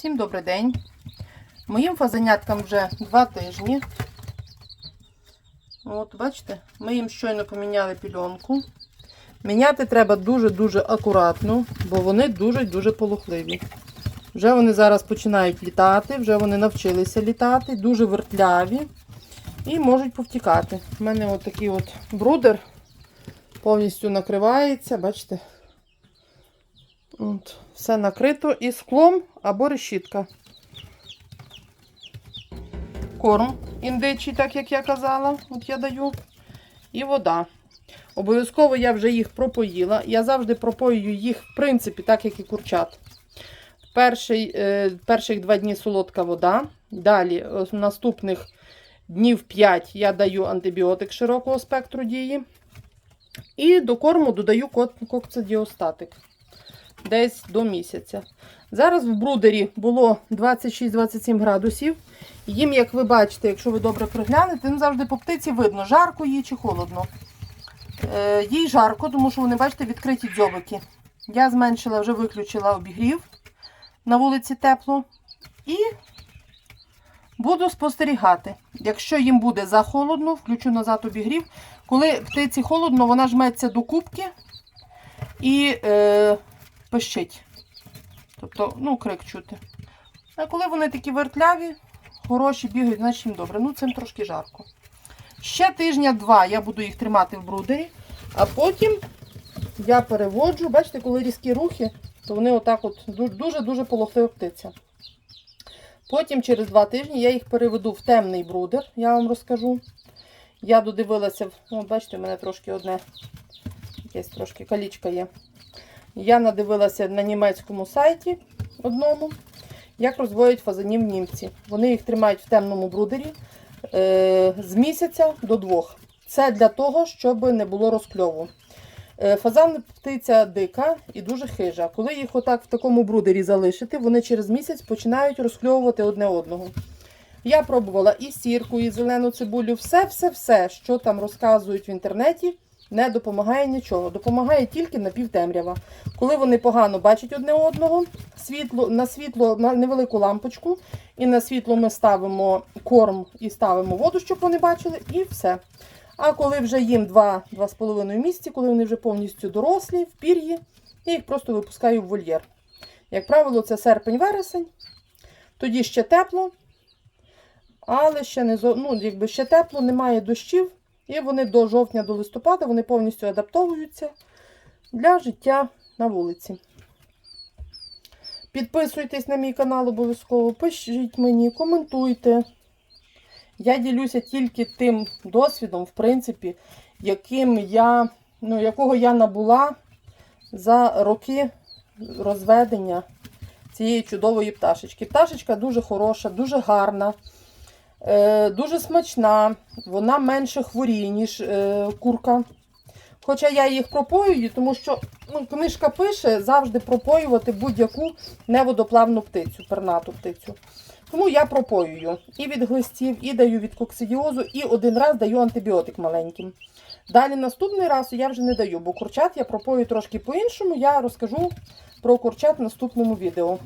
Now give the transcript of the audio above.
Всім добрий день. Моїм фазаняткам вже два тижні. От, бачите, ми їм щойно поміняли пільонку. Міняти треба дуже-дуже акуратно, бо вони дуже-дуже полохливі. Вже вони зараз починають літати, вже вони навчилися літати, дуже вертляві і можуть повтікати. У мене от такий от брудер повністю накривається, бачите? От, все накрито і склом або решітка. Корм індичий, так як я казала, от я даю. І вода. Обов'язково я вже їх пропоїла. Я завжди пропоюю їх, в принципі, так як і курчат. Перший, е, перших два дні солодка вода. Далі, е, наступних днів 5 я даю антибіотик широкого спектру дії. І до корму додаю кок- кокцидіостатик десь до місяця. Зараз в брудері було 26-27 градусів. Їм, як ви бачите, якщо ви добре приглянете, ну завжди по птиці видно, жарко їй чи холодно. Е, їй жарко, тому що вони, бачите, відкриті дзьобики. Я зменшила, вже виключила обігрів на вулиці тепло. І буду спостерігати. Якщо їм буде захолодно, включу назад обігрів. Коли птиці холодно, вона жметься до кубки і е, пищить. Тобто, ну, крик чути. А коли вони такі вертляві, хороші, бігають, значить їм добре. Ну, цим трошки жарко. Ще тижня-два я буду їх тримати в брудері, а потім я переводжу. Бачите, коли різкі рухи, то вони отак от дуже-дуже полохлива птиця. Потім через два тижні я їх переведу в темний брудер, я вам розкажу. Я додивилася, ну, бачите, у мене трошки одне, якесь трошки калічка є. Я надивилася на німецькому сайті одному, як розводять фазанів німці. Вони їх тримають в темному брудері е, з місяця до двох. Це для того, щоб не було розкльову. Е, Фазан птиця дика і дуже хижа. Коли їх отак в такому брудері залишити, вони через місяць починають розкльовувати одне одного. Я пробувала і сірку, і зелену цибулю, все-все-все, що там розказують в інтернеті, не допомагає нічого. Допомагає тільки напівтемрява. Коли вони погано бачать одне одного, світло, на світло на невелику лампочку, і на світло ми ставимо корм і ставимо воду, щоб вони бачили, і все. А коли вже їм 2-2,5 місяці, коли вони вже повністю дорослі, в пір'ї, я їх просто випускаю в вольєр. Як правило, це серпень-вересень. Тоді ще тепло, але ще не ну, якби ще тепло, немає дощів, і вони до жовтня, до листопада вони повністю адаптовуються для життя на вулиці. Підписуйтесь на мій канал обов'язково, пишіть мені, коментуйте. Я ділюся тільки тим досвідом, в принципі, яким я, ну, якого я набула за роки розведення цієї чудової пташечки. Пташечка дуже хороша, дуже гарна, е, дуже смачна, вона менше хворіє, ніж е, курка. Хоча я їх пропоюю, тому що ну, книжка пише завжди пропоювати будь-яку неводоплавну птицю, пернату птицю. Тому я пропоюю і від глистів, і даю від коксидіозу, і один раз даю антибіотик маленьким. Далі наступний раз я вже не даю, бо курчат я пропою трошки по-іншому. Я розкажу про курчат в наступному відео.